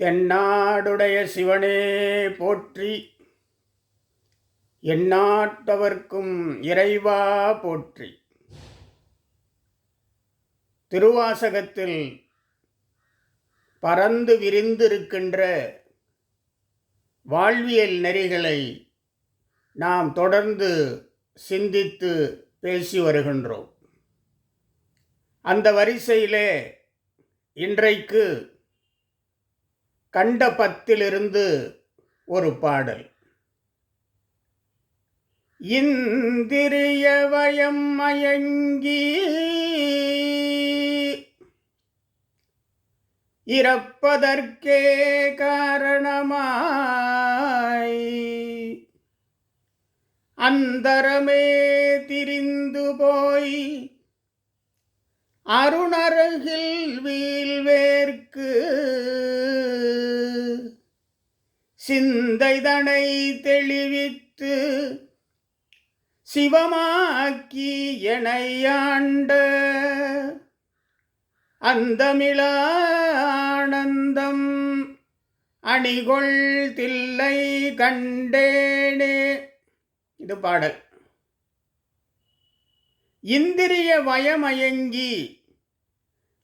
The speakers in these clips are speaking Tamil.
தென்னாடுடைய சிவனே போற்றி. எந்நாட்டவர்க்கும் இறைவா போற்றி. திருவாசகத்தில் பறந்து விரிந்திருக்கின்ற வாழ்வியல் நெறிகளை நாம் தொடர்ந்து சிந்தித்து பேசி வருகின்றோம். அந்த வரிசையிலே இன்றைக்கு கண்ட பத்திலிருந்து ஒரு பாடல். இந்திரிய வயம் மயங்கி இறப்பதற்கே காரணமாய் அந்தரமே திரிந்து போய் அருணருகில் வீழ்வேற்கு சிந்தைதனை தெளிவித்து சிவமாக்கி எனையாண்ட அந்தமிழானந்தம் அணிகொள் தில்லை கண்டேனே. இது பாடல். இந்திரிய வயமயங்கி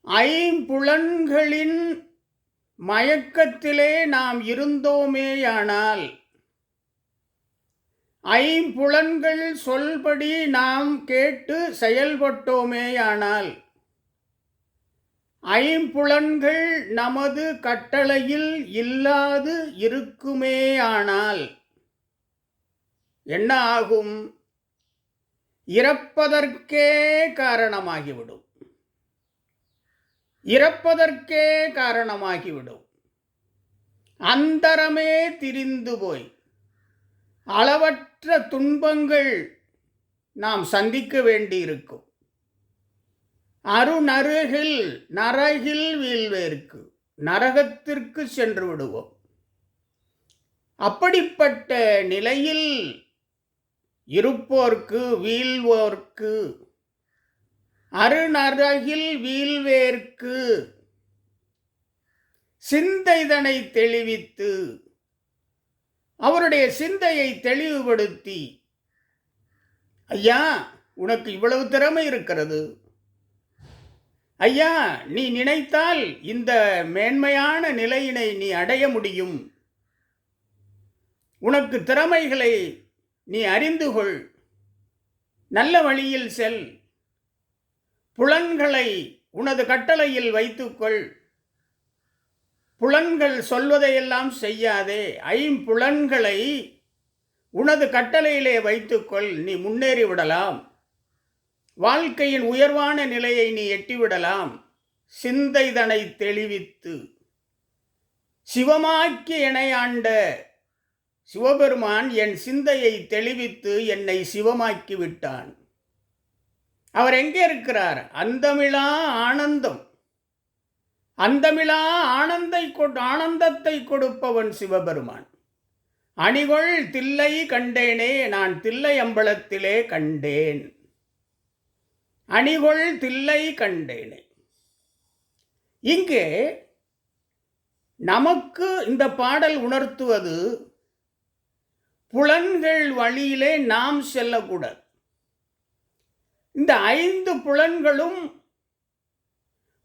ஐம்புலன்களின் மயக்கத்திலே நாம் இருந்தோமேயானால் ஐம்புலன்கள் சொல்படி நாம் கேட்டு செயல்பட்டோமேயானால் ஐம்புலன்கள் நமது கட்டளையில் இல்லாது இருக்குமேயானால் என்ன ஆகும்? இறப்பதற்கே காரணமாகிவிடும். இறப்பதற்கே காரணமாகிவிடும். அந்தரமே திரிந்து போய் அளவற்ற துன்பங்கள் நாம் சந்திக்க வேண்டியிருக்கும். அருணருகில் நரகில் வீழ்வேற்கு நரகத்திற்கு சென்று விடுவோம். அப்படிப்பட்ட நிலையில் இருப்போர்க்கு வீழ்வோர்க்கு அருணரகில் வீழ்வேர்க்கு சிந்தைதனை தெளிவித்து அவருடைய சிந்தையை தெளிவுபடுத்தி ஐயா உனக்கு இவ்வளவு திறமை இருக்கிறது. ஐயா நீ நினைத்தால் இந்த மேன்மையான நிலையினை நீ அடைய முடியும். உனக்கு திறமைகளை நீ அறிந்து கொள். நல்ல வழியில் செல். புலன்களை உனது கட்டளையில் வைத்துக்கொள். புலன்கள் சொல்வதையெல்லாம் செய்யாதே. ஐம்புலன்களை உனது கட்டளையிலே வைத்துக்கொள். நீ முன்னேறி விடலாம். வாழ்க்கையின் உயர்வான நிலையை நீ எட்டிவிடலாம். சிந்தைதனை தெளிவித்து. சிவமாக்கி இணையாண்ட சிவபெருமான் என் சிந்தையை தெளிவித்து என்னை சிவமாக்கி விட்டான். அவர் எங்கே இருக்கிறார்? அந்தமிழா ஆனந்தம். அந்தமிழா ஆனந்தை ஆனந்தத்தை கொடுப்பவன் சிவபெருமான். அணிகொள் தில்லை கண்டேனே நான் தில்லை அம்பலத்திலே கண்டேன். அணிகொள் தில்லை கண்டேனே. இங்கே நமக்கு இந்த பாடல் உணர்த்துவது புலன்கள் வழியிலே நாம் செல்லக்கூடாது. ஐந்து புலன்களும்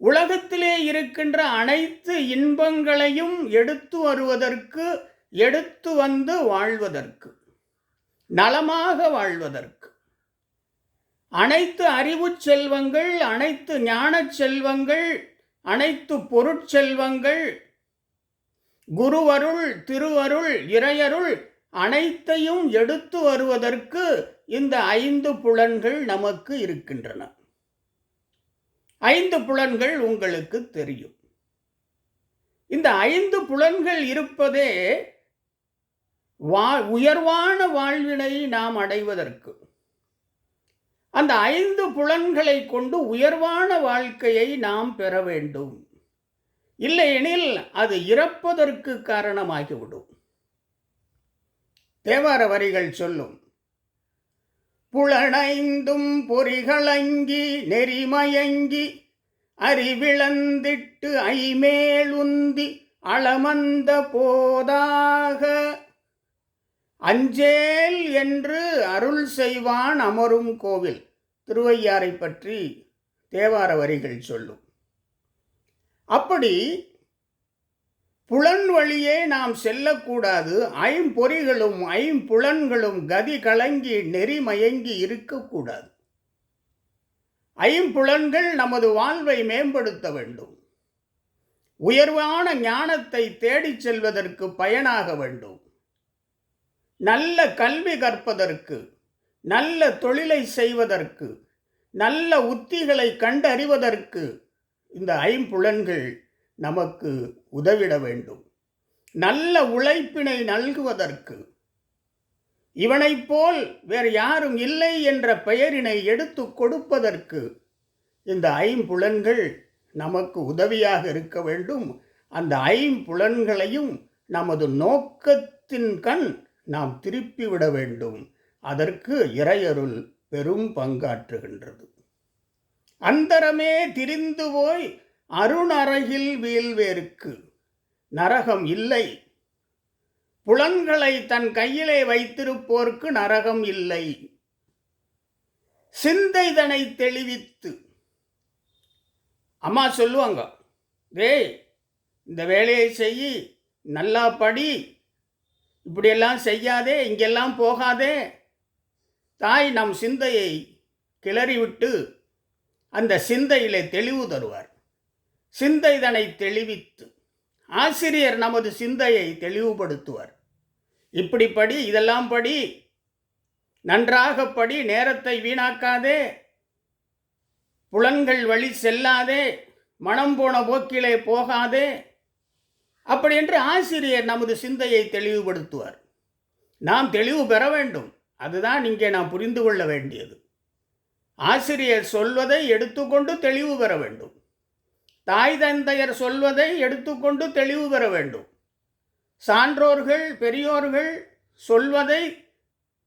உலகத்திலே இருக்கின்ற அனைத்து இன்பங்களையும் எடுத்து வருவதற்கு எடுத்து வந்து வாழ்வதற்கு நலமாக வாழ்வதற்கு. அனைத்து அறிவு செல்வங்கள் அனைத்து ஞான செல்வங்கள் அனைத்து பொருட்செல்வங்கள் குருவருள் திருவருள் இறையருள் அனைத்தையும் எடுத்து வருவதற்கு இந்த ஐந்து புலன்கள் நமக்கு இருக்கின்றன. ஐந்து புலன்கள் உங்களுக்கு தெரியும். இந்த ஐந்து புலன்கள் இருப்பதே வா உயர்வான வாழ்வினை நாம் அடைவதற்கு. அந்த ஐந்து புலன்களை கொண்டு உயர்வான வாழ்க்கையை நாம் பெற வேண்டும். இல்லையெனில் அது இறப்பதற்கு காரணமாகிவிடும். தேவார வரிகள் சொல்லும் புலனைந்தும் பொறிகளங்கி நெறிமயங்கி அறிவிழந்திட்டு ஐமேலுந்தி அளமந்த போதாக. அஞ்சேல் என்று அருள் செய்வான் அமரும் கோவில். திருவையாரை பற்றி தேவார வரிகள் சொல்லும். அப்படி புலன் வழியே நாம் செல்லக்கூடாது. ஐம்பொறிகளும் ஐம்புலன்களும் கதி கலங்கி நெறிமயங்கி இருக்கக்கூடாது. ஐம்புலன்கள் நமது வாழ்வை மேம்படுத்த வேண்டும். உயர்வான ஞானத்தை தேடிச் செல்வதற்கு பயனாக வேண்டும். நல்ல கல்வி கற்பதற்கு நல்ல தொழிலை செய்வதற்கு நல்ல உத்திகளை கண்டறிவதற்கு இந்த ஐம்புலன்கள் நமக்கு உதவிட வேண்டும். நல்ல உழைப்பினை நல்குவதற்கு இவனைப் போல் வேறு யாரும் இல்லை என்ற பெயரினை எடுத்து கொடுப்பதற்கு இந்த ஐம்புலன்கள் நமக்கு உதவியாக இருக்க வேண்டும். அந்த ஐம்புலன்களையும் நமது நோக்கத்தின் கண் நாம் திருப்பிவிட வேண்டும். அதற்கு இறையருள் பெரும் பங்காற்றுகின்றது. அந்தரமே திரிந்து போய் அருணரகில் வீழ்வேற்கு. நரகம் இல்லை. புலன்களை தன் கையிலே வைத்திருப்போர்க்கு நரகம் இல்லை. சிந்தைதனை தெளிவித்து. அம்மா சொல்லுவாங்க டேய் இந்த வேலையை செய் நல்லா படி. இப்படியெல்லாம் செய்யாதே இங்கெல்லாம் போகாதே. தாய் நம் சிந்தையை கிளறிவிட்டு அந்த சிந்தையிலே தெளிவு தருவார். சிந்தைதனை தெளிவித்து ஆசிரியர் நமது சிந்தையை தெளிவுபடுத்துவார். இப்படி படி இதெல்லாம் படி நன்றாக படி நேரத்தை வீணாக்காதே புலன்கள் வழி செல்லாதே மனம் போன போக்கிலே போகாதே அப்படி என்று ஆசிரியர் நமது சிந்தையை தெளிவுபடுத்துவார். நாம் தெளிவு பெற வேண்டும். அதுதான் இங்கே நாம் புரிந்து கொள்ள வேண்டியது. ஆசிரியர் சொல்வதை எடுத்துக்கொண்டு தெளிவு பெற வேண்டும். தாய் தந்தையர் சொல்வதை எடுத்துக்கொண்டு தெளிவு பெற வேண்டும். சான்றோர்கள் பெரியோர்கள் சொல்வதை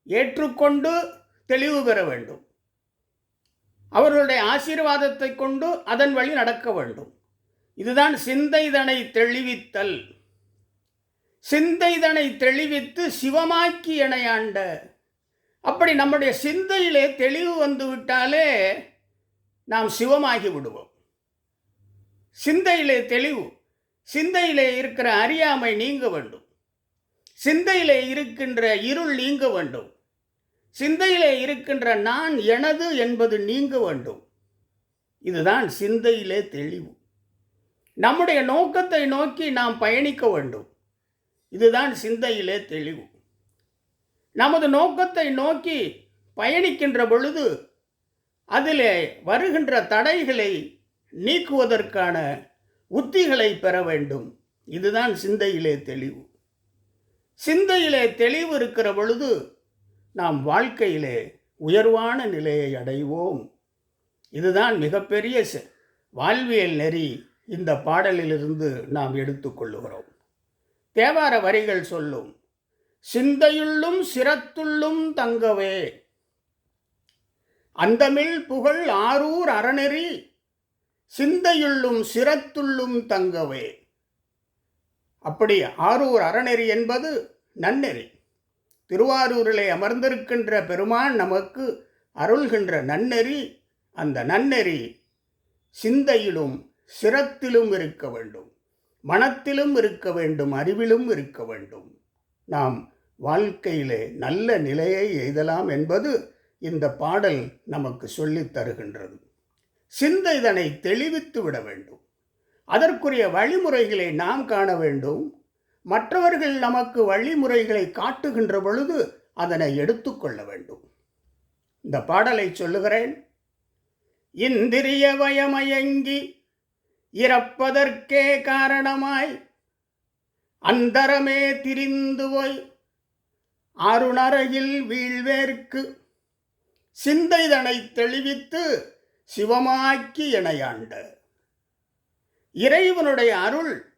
ஏற்றுக்கொண்டு தெளிவு பெற வேண்டும். அவர்களுடைய ஆசீர்வாதத்தை கொண்டு அதன் வழி நடக்க வேண்டும். இதுதான் சிந்தைதனை தெளிவித்தல். சிந்தைதனை தெளிவித்து சிவமாக்கி இணையாண்ட அப்படி நம்முடைய சிந்தையிலே தெளிவு வந்து விட்டாலே நாம் சிவமாகி விடுவோம். சிந்தையிலே தெளிவு சிந்தையிலே இருக்கிற அறியாமை நீங்க வேண்டும். சிந்தையிலே இருக்கின்ற இருள் நீங்க வேண்டும். சிந்தையிலே இருக்கின்ற நான் எனது என்பது நீங்க வேண்டும். இதுதான் சிந்தையிலே தெளிவு. நம்முடைய நோக்கத்தை நோக்கி நாம் பயணிக்க வேண்டும். இதுதான் சிந்தையிலே தெளிவு. நமது நோக்கத்தை நோக்கி பயணிக்கின்ற பொழுது அதிலே வருகின்ற தடைகளை நீக்குவதற்கான உத்திகளை பெற வேண்டும். இதுதான் சிந்தையிலே தெளிவு. சிந்தையிலே தெளிவு இருக்கிற பொழுது நாம் வாழ்க்கையிலே உயர்வான நிலையை அடைவோம். இதுதான் மிகப்பெரிய வாழ்வியல் நெறி இந்த பாடலிலிருந்து நாம் எடுத்துக்கொள்ளுகிறோம் தேவார வரிகள் சொல்லும் சிந்தையுள்ளும் சிரத்துள்ளும் தங்கவே அந்தமில் புகழ் ஆரூர் அறநெறி சிந்தையுள்ளும் சிரத்துள்ளும் தங்கவே. அப்படி ஆரூர் அறநெறி என்பது நன்னெறி. திருவாரூரிலே அமர்ந்திருக்கின்ற பெருமான் நமக்கு அருள்கின்ற நன்னெறி அந்த நன்னெறி சிந்தையிலும் சிரத்திலும் இருக்க வேண்டும் மனத்திலும் இருக்க வேண்டும் அறிவிலும் இருக்க வேண்டும். நாம் வாழ்க்கையிலே நல்ல நிலையை எய்தலாம் என்பது இந்த பாடல் நமக்கு சொல்லித் தருகின்றது. சிந்தைதனை தெளிவித்து விட வேண்டும். அதற்குரிய வழிமுறைகளை நாம் காண வேண்டும். மற்றவர்கள் நமக்கு வழிமுறைகளை காட்டுகின்ற பொழுது அதனை எடுத்துக்கொள்ள வேண்டும். இந்த பாடலை சொல்லுகிறேன். இந்திரிய வயமயங்கி இறப்பதற்கே காரணமாய் அந்தரமே திரிந்து போய் அருணரையில் வீழ்வேற்கு. சிந்தைதனை தெளிவித்து சிவமாக்கி இணையாண்ட இறைவனுடைய அருள்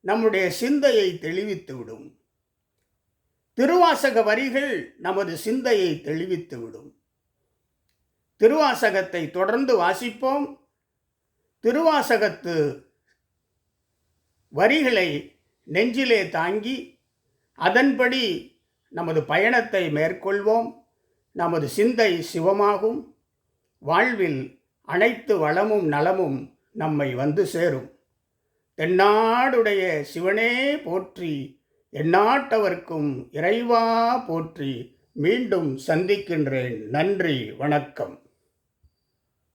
நம்முடைய சிந்தையை தெளிவித்து விடும். திருவாசக வரிகள் நமது சிந்தையை தெளிவித்து விடும். திருவாசகத்தை தொடர்ந்து வாசிப்போம். திருவாசகத்து வரிகளை நெஞ்சிலே தாங்கி அதன்படி நமது பயணத்தை மேற்கொள்வோம். நமது சிந்தை சிவமாகும். வாழ்வில் அனைத்து வளமும் நலமும் நம்மை வந்து சேரும். தென்னாடுடைய சிவனே போற்றி எந்நாட்டவர்க்கும் இறைவா போற்றி மீண்டும் சந்திக்கின்றேன். நன்றி வணக்கம்.